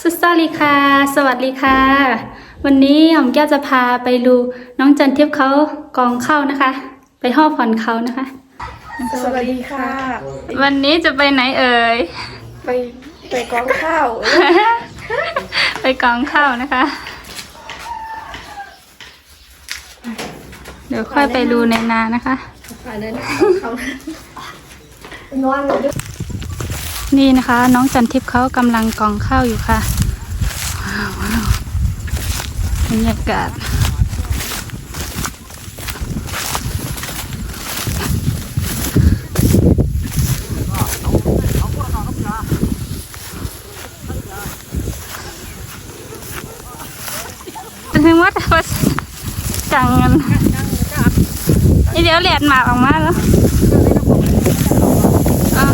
สุสวัสดีค่ะสวัสดีค่ะ วันนี้หอมแก้วจะพาไปดูน้องจันทิพย์เขากองเข้านะคะ ไปห่อผ่อนเขานะคะ สวัสดีค่ะ วันนี้จะไปไหนเอ่ย ไปไปกองข้าว ไปกองข้าวนะคะ เดี๋ยวค่อยไปดูในนานะคะนอนเลย นี่นะคะ น้องจันทิพย์เขากำลังกองข้าวอยู่ค่ะว้าวบรรยากาศถึงว่าแต่ว่าจังเงินอีเดี๋ยวเหรียญหมากออกมาแล้วอะ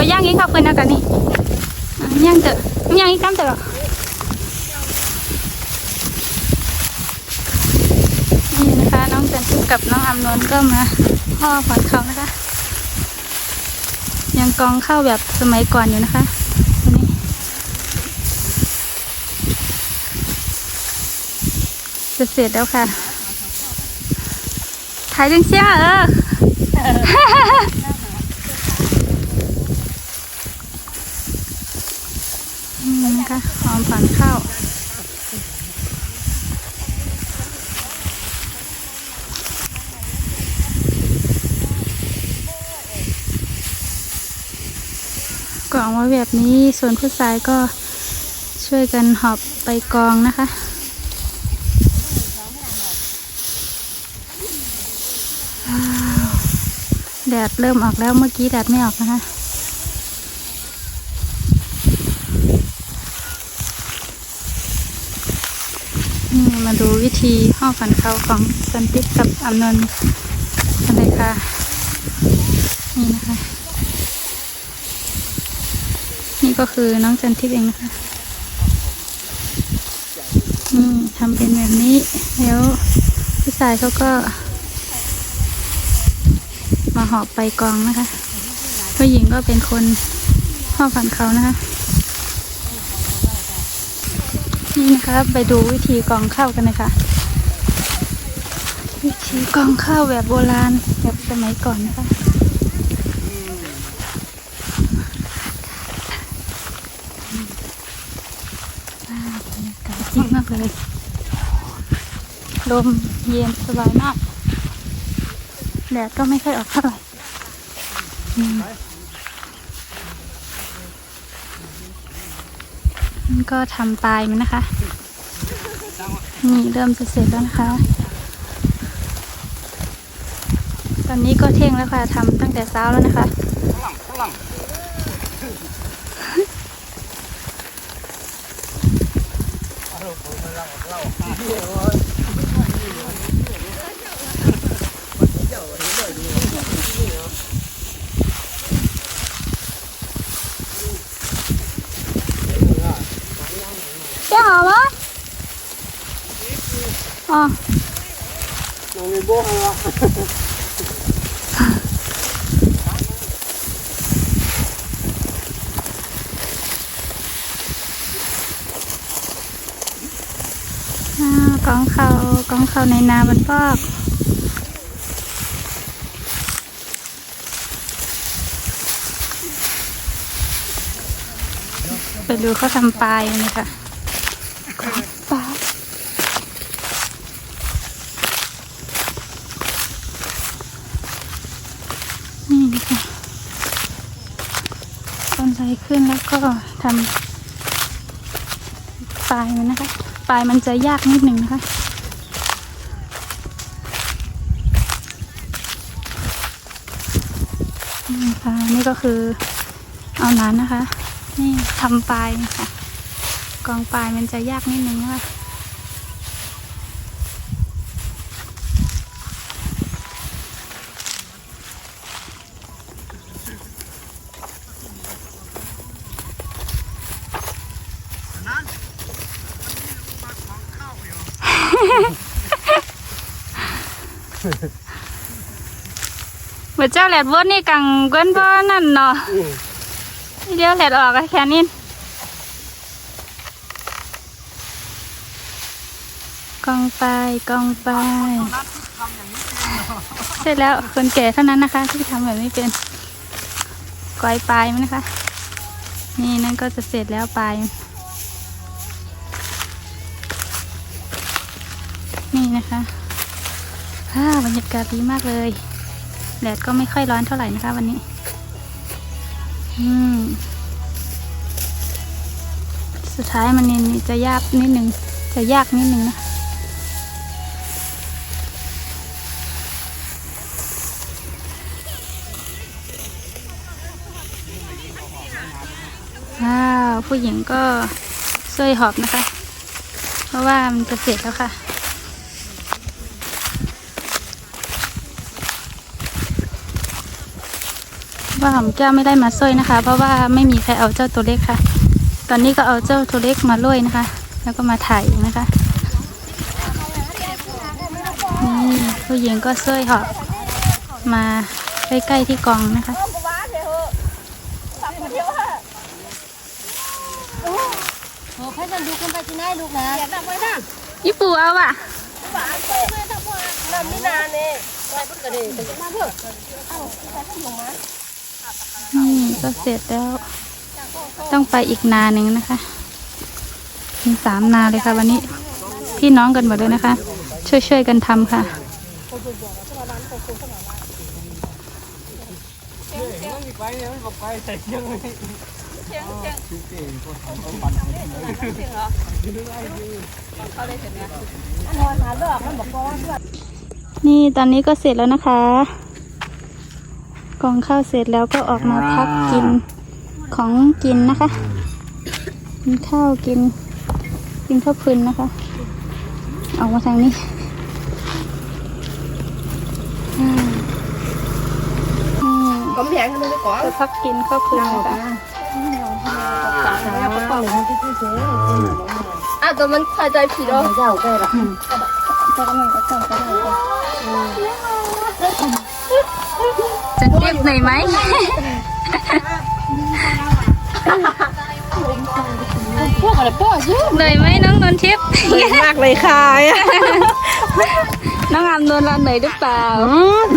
ไปย่างอีกครับเพื่อนนะกันนี่ย่างเถอะย่างอีกตั้มเถอะนี่นะคะน้องจันทิพย์กับน้องอำนนท์ก็มาพ่อผ่อนเขานะคะ ยังกองข้าวแบบสมัยก่อนอยู่นะคะนี่จะเสร็จแล้วค่ะ ถ่ายจังเสียงอะเออ นะคะหอมปั่นข้าวกล่องไว้แบบนี้ส่วนผู้ชายก็ช่วยกันหอบไปกองนะคะแดดเริ่มออกแล้วเมื่อกี้แดดไม่ออกนะคะ นี่มาดูวิธีห่อฝันเขาของสันติกับอำนนท์กันเลยค่ะ นี่นะคะ นี่ก็คือน้องจันทิพย์เองนะคะนี่ทำเป็นแบบนี้ แล้วผู้ชายเขาก็ มาหอบไปกองนะคะผู้หญิงก็เป็นคนห่อฝันเขานะคะ นี่นะคะไปดูวิธีกองข้าวกันนะคะ วิธีกองข้าวแบบโบราณแบบสมัยก่อนนะคะอ่าบรรยากาศดีมากเลยลมเย็นสบายมากแดดก็ไม่ค่อยออกเท่าไหร่ มนี่ก็ทำปลายมันนะคะ นี่เริ่มจะเสร็จแล้วนะคะ ตอนนี้ก็เที่ยงแล้วค่ะทำตั้งแต่เช้าแล้วนะคะ这 อ่ากองเขากองเขาในนาบันพอกไปดูเขาทำปลายนี่ค่ะกองปลานี่นะคะต้นไทรขึ้นแล้วก็ทำปลายมันนะคะ ปลายมันจะยากนิดหนึ่งนะคะ นี่ค่ะนี่ก็คือเอานั้นนะคะ นี่ทำปลายค่ะ กองปลายมันจะยากนิดนึงนะคะ มือเจ้าแหลดวนนี่กังเว้นบ่นนั่นเนาะเดี๋ยวแหลดออกอะแค่นี้กองไปกองไป เสร็จแล้วคนแก่เท่านั้นนะคะ ที่ทำแบบนี้เป็นกอยปลายมันนะคะ นี่นั่นก็จะเสร็จแล้วปลาย นี่นะคะบรรยากาศดีมากเลย แดดก็ไม่ค่อยร้อนเท่าไหร่นะคะวันนี้ อืม สุดท้ายมันนี่จะยากนิดนึง จะยากนิดนึงนะว้าว ผู้หญิงก็ช่วยหอบนะคะ เพราะว่ามันจะเสร็จแล้วค่ะ ว่าหอมแก้วไม่ได้มาช่วยนะคะ เพราะว่าไม่มีใครเอาเจ้าตัวเล็กค่ะ ตอนนี้ก็เอาเจ้าตัวเล็กมาล่วยนะคะ แล้วก็มาถ่ายนะคะนี่ผู้หญิงก็ช่วยหอบมาใกล้ๆที่กองนะคะโอ้ให้มันดูขึ้นไปที่ไหนลูกนะญี่ปุ่เอาอะน้ำนี่นาเนี่ยไปพุ่งกระเด็นไปมาเพื่อ นี่ก็เสร็จแล้ว ต้องไปอีกนาหนึ่งนะคะมีสามนาเลยค่ะวันนี้ พี่น้องกันหมดเลยนะคะ ช่วยๆกันทำค่ะนี่ตอนนี้ก็เสร็จแล้วนะคะ กองข้าวเสร็จแล้วก็ออกมาพักกินของกินนะคะ กินข้าวกิน กินข้าวพื้นนะคะ ออกมาทางนี้อืมอืม có miệng nó mới có จะพักกินข้าวพื้นค่ะ à tụi mình khoai tây phì đâu เจ้าใกล้ละจะ เรียบหน่อยไหมพวกอะไรป้อชื่อเหนื่อยไหมน้องนนทิพย์ mạc lấy khai น้องอามนวลเราเหนื่อยหรือเปล่า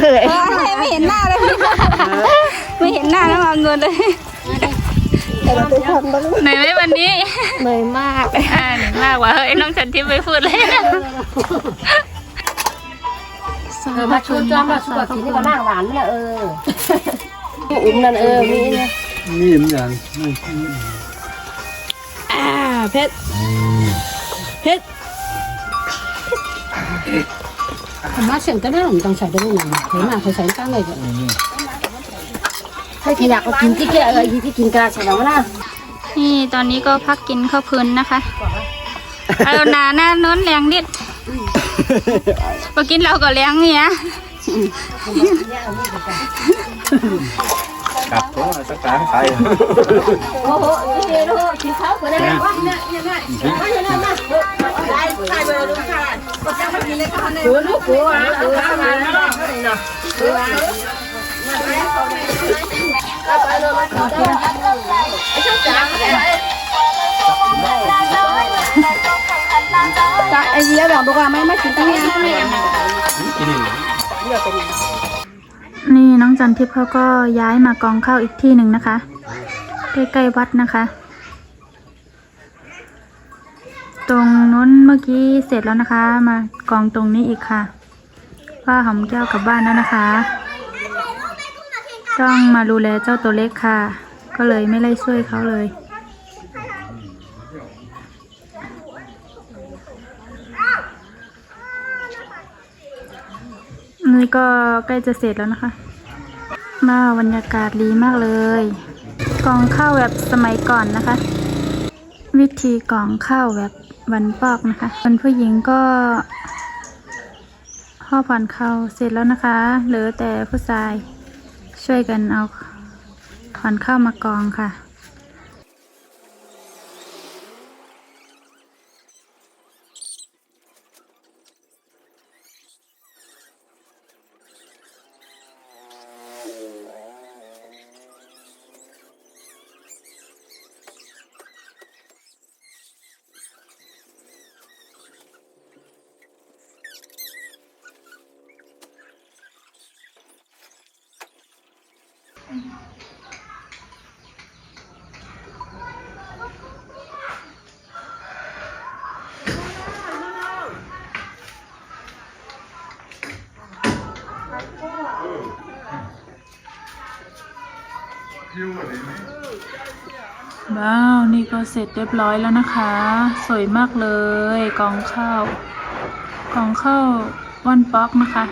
lười เอ้ยไม่เห็นหน้าเลยไม่เห็นหน้าน้องอามนวลเลยแต่เราไปทำมันเหนื่อยไหมวันนี้ lười mạc อ่าเหนื่อยมากว่ะเฮ้ยน้องฉันทิพย์ไม่พูดเลย เออมาชวนจอมมาสุกกินนี่ก็นั่งหลานนี่แหละเอออุ้มนั่นเออมีเนี่ยมีเหมือนกัน à phết phết มาเสียงก็น่าหนุ่มต้องใส่ได้หนึ่งเห็นมาเคยใส่ตั้งเลยใช่ที่อยากกินที่แกเออที่กินกระใส่แล้วนะนี่ตอนนี้ก็พักกินข้าวพื้นนะคะเอาหนาหน้าโน้นแรงนิด พอกินเราก็แรงเนี่ยกับตัวสักการใครโอ้โหเดี๋ยวกินข้าวกันได้ว่าเนี่ยเนี่ยเนี่ยมาเนี่ยมาใส่ใส่ไปเลยลูกค่ะก็จะมากินเลยค่ะเนี่ยลูกกูอะกูอะมาเนาะเนาะ กูอะ tại anh gì bảo bố làm mấy mắt chúng ta nghe กินนี่นี่น้องจันทิพย์เขาก็ย้ายมากองข้าวอีกที่หนึ่งนะคะ ใกล้ๆวัดนะคะ ตรงนู้นเมื่อกี้เสร็จแล้วนะคะ มากองตรงนี้อีกค่ะว่าหอมแก้วกลับบ้านแล้วนะคะ ต้องมาดูแลเจ้าตัวเล็กค่ะ ก็เลยไม่ไล่ช่วยเขาเลย นี่ก็ใกล้จะเสร็จแล้วนะคะ มาบรรยากาศดีมากเลยกล่องข้าวแบบสมัยก่อนนะคะ วิธีกล่องข้าวแบบวันปอกนะคะคนผู้หญิงก็ห่อผ่อนข้าวเสร็จแล้วนะคะ เหลือแต่ผู้ชายช่วยกันเอาผ่อนข้าวมากองค่ะ ว้าว นี่ก็เสร็จเรียบร้อยแล้วนะคะ สวยมากเลย กองข้าว กองข้าววันป๊อกนะคะ